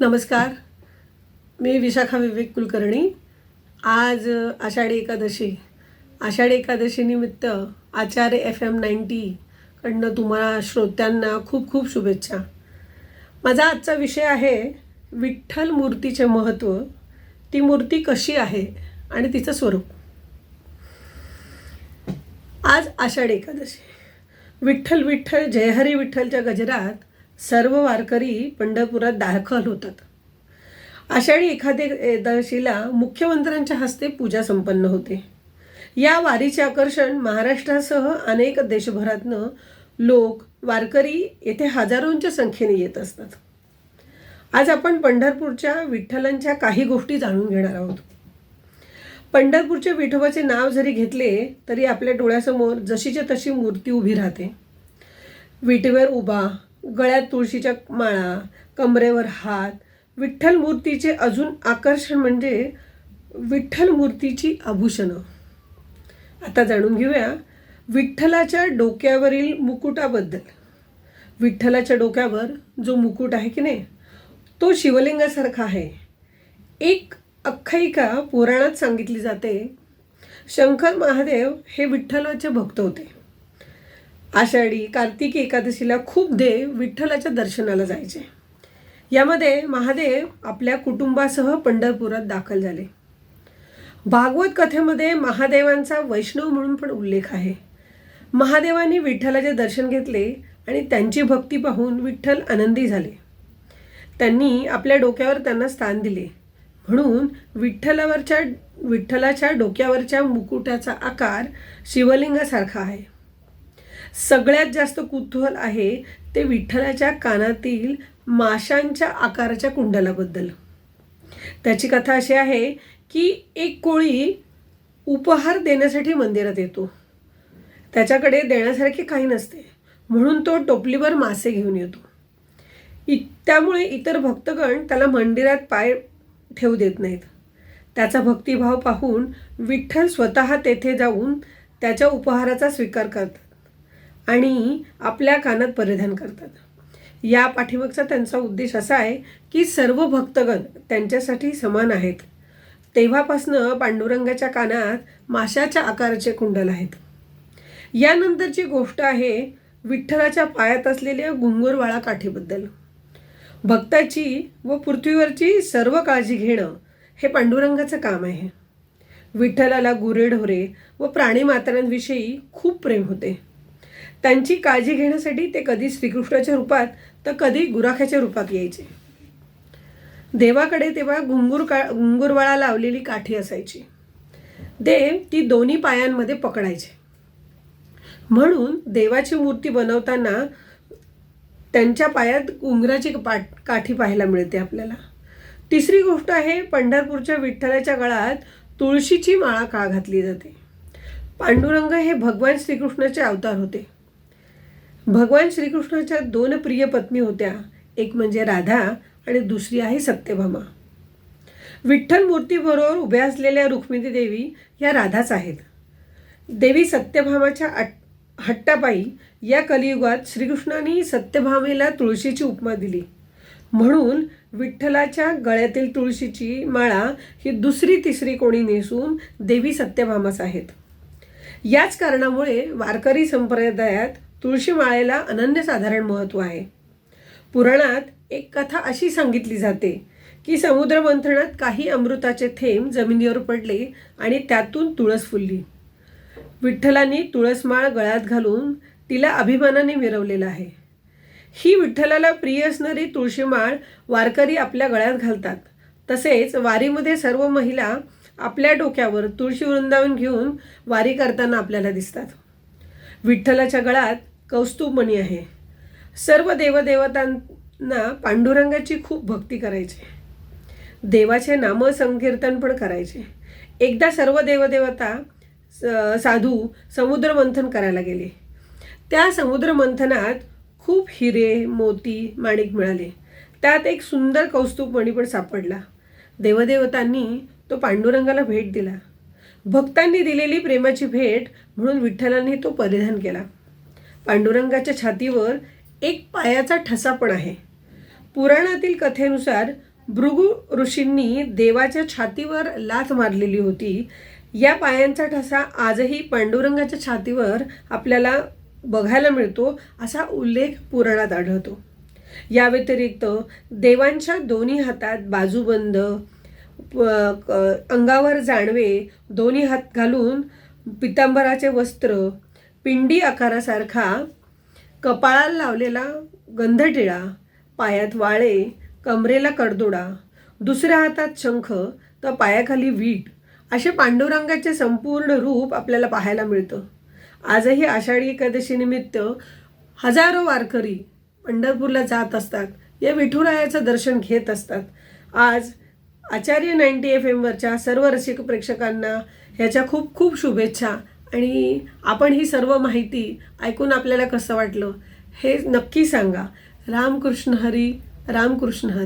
नमस्कार. मी विशाखा विवेक कुलकर्णी. आज आषाढी एकादशी. आषाढी एकादशीनिमित्त आचार्य एफ एम नाईन्टीकडनं तुम्हाला श्रोत्यांना खूप खूप शुभेच्छा. माझा आजचा विषय आहे विठ्ठल मूर्तीचे महत्त्व ती मूर्ती कशी आहे आणि तिचं स्वरूप. आज आषाढी एकादशी. विठ्ठल विठ्ठल जयहरी विठ्ठलच्या गजरात सर्व वारकरी पंढरपुरात दाखल होतात. आषाढी एकादशीला मुख्यमंत्र्यांच्या हस्ते पूजा संपन्न होते. या वारीचे आकर्षण महाराष्ट्रासह अनेक देशभरातनं लोक वारकरी येथे हजारोंच्या संख्येने येत असतात. आज आपण पंढरपूरच्या विठ्ठलांच्या काही गोष्टी जाणून घेणार आहोत. पंढरपूरच्या विठोबाचे नाव जरी घेतले तरी आपल्या डोळ्यासमोर जशीच्या तशी मूर्ती उभी राहते. विटेवर उभा गळ्यात तुळशीच्या माळा कमरेवर हात विठ्ठल मूर्तीचे अजून आकर्षण म्हणजे विठ्ठल मूर्तीची आभूषणं. आता जाणून घेऊया विठ्ठलाच्या डोक्यावरील मुकुटाबद्दल. विठ्ठलाच्या डोक्यावर जो मुकुट आहे की नाही तो शिवलिंगासारखा आहे. एक अख्खायिका पुराणात सांगितली जाते शंकर महादेव हे विठ्ठलाचे भक्त होते. आषाढी कार्तिकी एकादशीला खूप देव विठ्ठलाच्या दर्शनाला जायचे. यामध्ये महादेव आपल्या कुटुंबासह पंढरपुरात दाखल झाले. भागवत कथेमध्ये महादेवांचा वैष्णव म्हणून पण उल्लेख आहे. महादेवांनी विठ्ठलाचे दर्शन घेतले आणि त्यांची भक्ती पाहून विठ्ठल आनंदी झाले. त्यांनी आपल्या डोक्यावर त्यांना स्थान दिले. म्हणून विठ्ठलावरच्या विठ्ठलाच्या डोक्यावरच्या मुकुटाचा आकार शिवलिंगासारखा आहे. सगळ्यात जास्त कुतूहल आहे ते विठ्ठलाच्या कानातील माशांच्या आकाराच्या कुंडलाबद्दल. त्याची कथा अशी आहे की एक कोळी उपहार देण्यासाठी मंदिरात येतो. त्याच्याकडे देण्यासारखे काही नसते. म्हणून तो टोपलीवर मासे घेऊन येतो. इ त्यामुळे इतर भक्तगण त्याला मंदिरात पाय ठेवू देत नाहीत. त्याचा भक्तिभाव पाहून विठ्ठल स्वतः तेथे जाऊन त्याच्या उपहाराचा स्वीकार करतात. आणि आपल्या कानात परिधान करतात. या पाठीमागचा त्यांचा उद्देश असा आहे की सर्व भक्तगण त्यांच्यासाठी समान आहेत. तेव्हापासनं पांडुरंगाच्या कानात माशाच्या आकाराचे कुंडल आहेत. यानंतरची गोष्ट आहे विठ्ठलाच्या पायात असलेल्या गुंगुरवाळा काठीबद्दल. भक्ताची व पृथ्वीवरची सर्व काळजी घेणं हे पांडुरंगाचं काम आहे. विठ्ठलाला गुरेढोरे व प्राणीमात्रांविषयी खूप प्रेम होते. त्यांची काळजी घेण्यासाठी ते कधी श्रीकृष्णाच्या रूपात तर कधी गुराख्याच्या रूपात यायचे. देवाकडे तेव्हा घुंगूर का घुंगुरवाळा लावलेली काठी असायची. देव ती दोन्ही पायांमध्ये पकडायचे. म्हणून देवाची मूर्ती बनवताना त्यांच्या पायात उंगराची पाट काठी पाहायला मिळते आपल्याला. तिसरी गोष्ट आहे पंढरपूरच्या विठ्ठलाच्या गळात तुळशीची माळा का घातली जाते? पांडुरंग हे भगवान श्रीकृष्णाचे अवतार होते. भगवान श्रीकृष्णाच्या दोन प्रिय पत्नी होत्या. एक म्हणजे राधा आणि दुसरी आहे सत्यभामा. विठ्ठल मूर्तीबरोबर उभ्या असलेल्या रुक्मिणी देवी या राधाच आहेत. देवी सत्यभामाच्या अट हट्टापायी या कलियुगात श्रीकृष्णाने सत्यभामेला तुळशीची उपमा दिली. म्हणून विठ्ठलाच्या गळ्यातील तुळशीची माळा ही दुसरी तिसरी कोणी नेसून देवी सत्यभामाच आहेत. याच कारणामुळे वारकरी संप्रदायात तुळशी माळेला अनन्यसाधारण महत्त्व आहे. पुराणात एक कथा अशी सांगितली जाते की समुद्र मंथनात काही अमृताचे थेंब जमिनीवर पडले आणि त्यातून तुळस फुलली. विठ्ठलाने तुळसमाळ गळ्यात घालून तिला अभिमानाने मिरवलेलं आहे. ही विठ्ठलाला प्रिय असणारी तुळशीमाळ वारकरी आपल्या गळ्यात घालतात. तसेच वारीमध्ये सर्व महिला आपल्या डोक्यावर तुळशी वृंदावन घेऊन वारी करताना आपल्याला दिसतात. विठ्ठलाच्या गळ्यात कौस्तुभमणी आहे. सर्व देवदेवतांना पांडुरंगाची खूप भक्ती करायचे. देवाचे नामसंकीर्तन पण करायचे. एकदा सर्व देवदेवता स- साधू समुद्रमंथन करायला गेले. त्या समुद्रमंथनात खूप हिरे मोती माणिक मिळाले. त्यात एक सुंदर कौस्तुभमणी पण सापडला. देवदेवतांनी तो पांडुरंगाला भेट दिला. भक्तांनी दिलेली प्रेमाची भेट म्हणून विठ्ठलांनी तो परिधान केला. पांडुरंगाच्या छातीवर एक पायाचा ठसा पण आहे. पुराणातील कथेनुसार भृगु ऋषींनी देवाच्या छातीवर लाथ मारलेली होती. या पायांचा ठसा आजही पांडुरंगाच्या छातीवर आपल्याला बघायला मिळतो असा उल्लेख पुराणात आढळतो. या व्यतिरिक्त देवांच्या दोन्ही हातात बाजूबंद अंगावर जाणवे दोन्ही हात घालून पितांबराचे वस्त्र पिंडी आकारासारखा कपाळाला लावलेला गंधटिळा पायात वाळे कमरेला कडदोडा दुसऱ्या हातात शंख तर पायाखाली वीट असे पांडुरंगाचे संपूर्ण रूप आपल्याला पाहायला मिळतं. आजही आषाढी एकादशीनिमित्त हजारो वारकरी पंढरपूरला जात असतात. या विठुरायाचं दर्शन घेत असतात. आज आचार्य नाईन्टी एफ एमवरच्या सर्व रसिक प्रेक्षकांना ह्याच्या खूप खूप शुभेच्छा. आणि आपण ही सर्व माहिती ऐकून आपल्याला कसं वाटलं हे नक्की सांगा. रामकृष्ण हरी रामकृष्ण हरी.